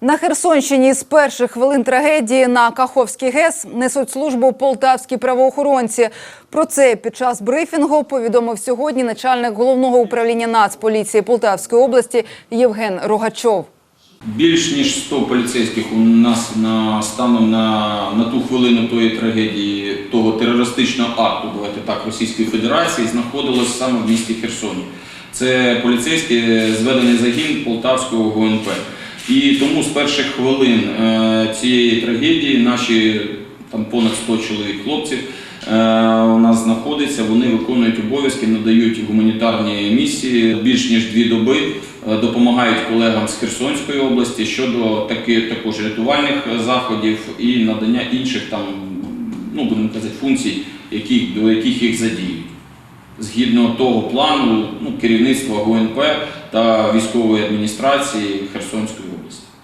На Херсонщині з перших хвилин трагедії на Каховський ГЕС несуть службу полтавські правоохоронці. Про це під час брифінгу повідомив сьогодні начальник головного управління Нацполіції Полтавської області Євген Рогачов. Більш ніж 100 поліцейських у нас на станом на, на ту хвилину тої трагедії, того терористичного акту, давайте так, Російської Федерації, знаходилось саме в місті Херсоні. Це поліцейський зведений загін Полтавського ГУНП. І тому з перших хвилин е, цієї трагедії наші там понад 100 чоловік хлопців е, у нас знаходиться, вони виконують обов'язки, надають гуманітарні місії більш ніж дві доби, е, допомагають колегам з Херсонської області щодо таких також рятувальних заходів і надання інших там, ну будемо казати, функцій, які, до яких їх задіють. Згідно того плану ну, керівництва ГУНП та військової адміністрації Херсонської